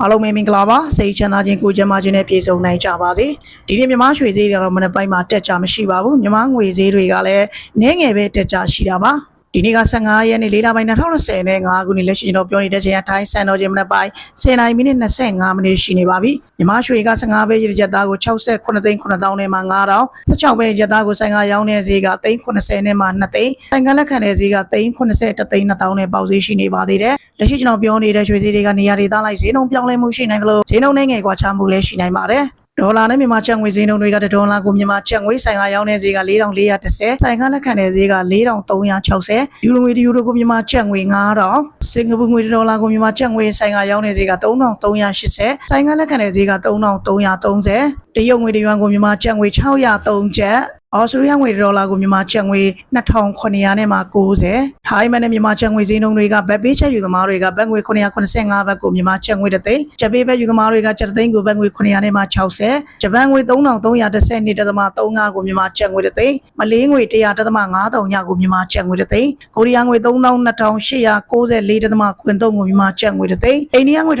အားလုံးပဲမင်္ဂလာပါစိတ်ချမ်းသာခြင်းကိုယ်ကျန်းမာခြင်းနဲ့ပြည့်စုံနိုင်ကြပါစေဒီနေ့မြမရွှေဈေးတွေကတော့မနေ့ပိုင်းမှာတက်ကြမရှိပါဘူးမြမငွေဈေးတွေကလည်းနည်းငယ်ပဲတက်ကြရှိတာပါ ဒီနေ့က15ရက်နေ့၄လပိုင်း2020နဲ့5ခုနှစ်လက်ရှိကျွန်တော်ပြောနေတဲ့ချိန်ကထိုင်းစံတော်ချိန်မနေ့ပိုင်း10နာရီမိနစ်25မိနစ်ရှိနေပါပြီမြမရွှေက15ပဲရရက်သားကို69သိန်း9000နဲ့မှ9000 16ပဲရရက်သားကိုဆိုင်ကရောင်းတဲ့ဈေးက390နဲ့မှ2သိန်းဆိုင်ကလက်ခံတဲ့ဈေးက390သိန်း2000နဲ့ပေါက်ဈေးရှိနေပါသေးတယ်လက်ရှိကျွန်တော်ပြောနေတဲ့ရွှေဈေးတွေကနေရာဒေသလိုက်ဈေးနှုန်းပြောင်းလဲမှုရှိနိုင်သလိုဈေးနှုန်းနဲ့ငယ်ကွာခြားမှုလည်းရှိနိုင်ပါတယ် ဒေါ်လာနဲ့မြန်မာကျပ်ငွေဈေးနှုန်းတွေကတစ်ဒေါ်လာကိုမြန်မာကျပ်ငွေဆိုင်ကရောင်းတဲ့ဈေးက4430ဆိုင်ကလက်ခံတဲ့ဈေးက4360ယူရိုငွေတစ်ယူရိုကိုမြန်မာကျပ်ငွေ9000စင်ကာပူငွေတစ်ဒေါ်လာကိုမြန်မာကျပ်ငွေဆိုင်ကရောင်းတဲ့ဈေးက3380ဆိုင်ကလက်ခံတဲ့ဈေးက3330တရုတ်ငွေတစ်ယွမ်ကိုမြန်မာကျပ်ငွေ603ကျပ်အော်စတြေးလျငွေဒေါ်လာကိုမြန်မာကျပ်ငွေ2900နဲ့မှ90 ထိုင်းမန်နဲ့မြန်မာကျပ်ငွေဈေးနှုန်းတွေကဘက်ပေးချက်ယူသမားတွေကဘက်ငွေ985ဘတ်ကိုမြန်မာကျပ်ငွေတစ်သိန်းကျပ်ပေးဘက်ယူသမားတွေကကျပ်တစ်သိန်းကိုဘက်ငွေ900နဲ့မှ60ဂျပန်ငွေ3310နှစ်တသမ35ကိုမြန်မာကျပ်ငွေတစ်သိန်းမလေးငွေ100တသမ9000ညကိုမြန်မာကျပ်ငွေတစ်သိန်းကိုရီးယားငွေ32,894တသမခွင်3ကိုမြန်မာကျပ်ငွေတစ်သိန်းအိန္ဒိယငွေ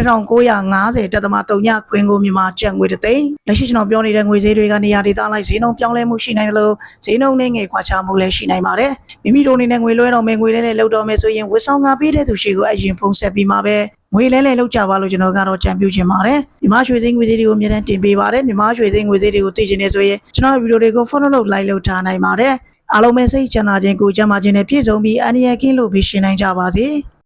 1950တသမ3ညခွင်ကိုမြန်မာကျပ်ငွေတစ်သိန်းလက်ရှိကျွန်တော်ပြောနေတဲ့ငွေဈေးတွေကနေရာဒေသလိုက်ဈေးနှုန်းပြောင်းလဲမှုရှိနိုင်တယ်လို့ဈေးနှုန်းနဲ့ငွေခွာခြားမှုလည်းရှိနိုင်ပါတယ်မိမိတို့အနေနဲ့ငွေလွှဲတော်မယ်ငွေလဲလဲလောက်တော်မယ်ဆိုရင်ဝစ်ဆောင်ကပေးတဲ့သူရှိကိုအရင်ဖုံးဆက်ပြီးမှပဲငွေလဲလဲလောက်ကြပါလို့ကျွန်တော်ကတော့ကြံပြုချင်ပါတယ်မြမရွှေသိန်းငွေဈေးတွေကိုအများနဲ့တင်ပေးပါတယ်မြမရွှေသိန်းငွေဈေးတွေကိုသိချင်နေဆိုရင်ကျွန်တော်ဗီဒီယိုတွေကို follow လုပ် like လုပ်ထားနိုင်ပါတယ်အားလုံးပဲစိတ်ချမ်းသာခြင်းကိုယ်ကျန်းမာခြင်းနဲ့ပြည့်စုံပြီးအန္တရာယ်ကင်းလို့ပြီးရှင်းနိုင်ကြပါစေ။